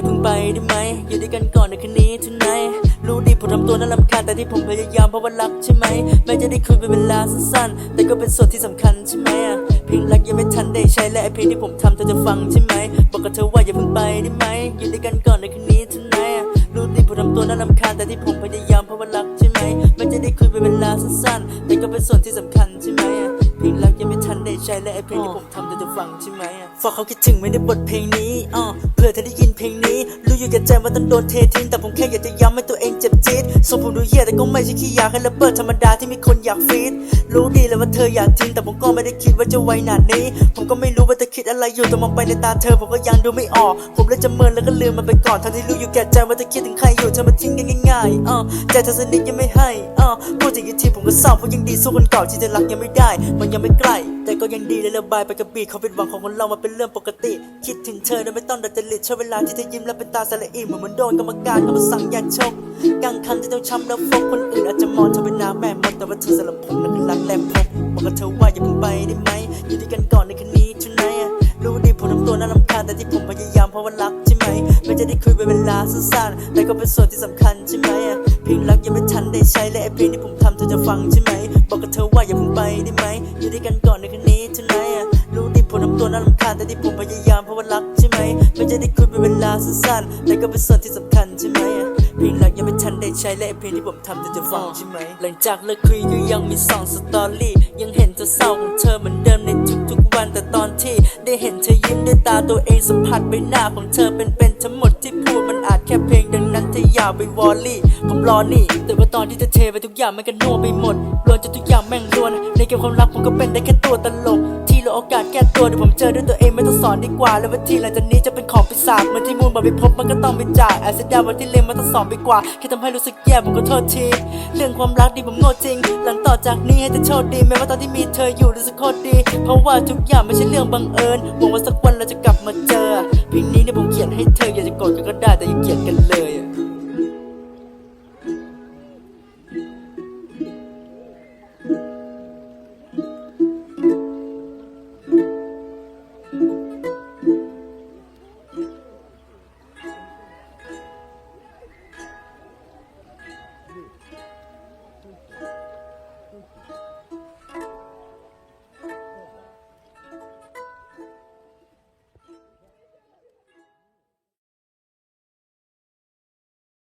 าเพิ่งไปได้ไหม อยู่ด้วยกันก่อนในคืนนี้ tonight รู้ดีผมทำตัวน่ารำคาญแต่ที่ผมพยายามเพราะว่ารักใช่ไหมแม้จะได้คุยเป็นเวลาสั้นๆ แต่ก็เป็นส่วนที่สำคัญใช่ไหมอะเพลงรักยังไม่ทันได้ใช้และไอเพลงที่ผมทำเธอจะฟังใช่ไหม บอกกับเธอว่าอย่าเพิ่งไปได้ไหม อยู่ด้วยกันก่อนในคืนนี้ tonight รู้ดีผมทำตัวน่ารำคาญแต่ที่ผมพยายามเพราะว่ารักใช่ไหมแม้จะได้คุยเป็นเวลาสั้นๆ แต่ก็เป็นส่วนที่สำคัญใช่ไหมอะเพลงรักยังไม่ทันได้ใช้และไอเพลงที่ผมทำเธอจะฟังใช่ไหมอะฝากเขาคิดถึงไม่ได้บทเพลงนี้อะ เพื่อเธอได้ยินเพลงนี้ รู้อยู่แก่ใจว่าต้องโดนเททิ้งแต่ผมแค่อยากจะย้ำให้ตัวเองเจ็บจี๊ดส่งผมดูเหี้ยแต่ก็ไม่ใช่ขี้ยาแค่ระเบิดธรรมดาที่มีคนอยากฟีดรู้ดีเลยว่าเธออยากทิ้งแต่ผมก็ไม่ได้คิดว่าจะไวหนาดนี้ ผมก็ไม่รู้ว่าเธอคิดอะไรอยู่แต่มองไปในตาเธอผมก็ยังดูไม่ออก ผมเลยจะเมินแล้วก็ลืมมันไปก่อนทั้งที่รู้อยู่แก่ใจว่าเธอคิดถึงใครอยู่เธอมาทิ้งกันง่ายๆอะใจเธอสนิทยังไม่ให้อะพูดถึงอีกทีผมก็เศร้าเพราะยังดีสู้คนเก่าที่เธอรักยังไม่ได้ มันยังไม่ใกล้ แต่ก็ยังดีเลยระบายไปกับบีเขาเป็นหวังของคนเรามันเป็นเรื่องปกติ คิดถึงเธอโดยไม่ต้องดัดจริตใช้เวลาที่เธอยิ้มแล้วเป็นตาสละอีเหมือนมือนโดนกรรมการเขามาสั่งอย่าชกกลางคันที่ต้องช้ำแล้วฟกคนอื่นอาจจะมองเธอเป็นน้าแม่มดแต่ว่าเธอสำหรับผมนั้นรักแรกพบบอกกับเธอว่าอย่าเพิ่งไปได้ไหมอยู่ด้วยกันก่อนในคืนนี้ tonight อะรู้ดีผมทำตัวน่ารำคาญแต่ที่ผมพยายามเพราะว่ารักใช่ไหมไม่จะได้คุยเป็นเวลาสั้นๆแต่ก็เป็นส่วนที่สำคัญใช่ไหมเพลงรักยังไม่ทันได้ใช้และไอเพลงที่ผมทำเธอจะฟังใช่ไหมบอกกับเธอว่าอย่าเพิ่งไปได้ไหมอยู่ด้วยกันก่อนในคืนนี้ tonight อะรู้ดีผมทำตัวน่ารำคาญแต่ที่ผมพยายามเพราะว่ารัก ไหมไม่จะได้คุยเป็นเวลาสั้นๆแต่ก็เป็นส่วนที่สำคัญใช่ไหมเพลงรักยังไม่ทันได้ใช้และเพลงที่ผมทำเธอจะฟังใช่ไหมหลังจากเลิกคุยก็ยังมีสองสตอรี่ยังเห็นเธอเศร้าของเธอเหมือนเดิมในทุกๆวันแต่ตอนที่ ได้เห็นเธอยิ้มด้วยตาตัวเองสัมผัสใบหน้าของเธอเป็นๆทั้งหมดที่พูดมันอาจแค่เพลงดังนั้นเธออยากไปวอลลี่ผมรอนี่ แต่ว่าตอนที่เธอเทไปทุกอย่างมันก็นัวไปหมดรวนจนทุกอย่างแม่งรวนในเกมความรักผมก็เป็นได้แค่ตัวตลก เหลือโอกาสแก้ตัวเดี๋ยวผมเจอด้วยตัวเองไม่ต้องสอนดีกว่า แล้ววันที่หลังจากนี้จะเป็นของปีศาจเมื่อที่มูลบอกไปพบมันก็ต้องไปจ่ายแอซิดดายวันที่เลมมันต้องสอนไปกว่าแค่ทำให้รู้สึกแย่ผมก็โทษที เรื่องความรักดีผมโง่จริง หลังต่อจากนี้ให้เธอโชคดีแม้ว่าตอนที่มีเธออยู่รู้สึกโคตรดี เพราะว่าทุกอย่างไม่ใช่เรื่องบังเอิญหวังว่าสักวันเราจะกลับมาเจอเพลงนี้เนี่ยผมเขียนให้เธออยากจะโกรธกันก็ได้แต่อย่าเกลียดกันเล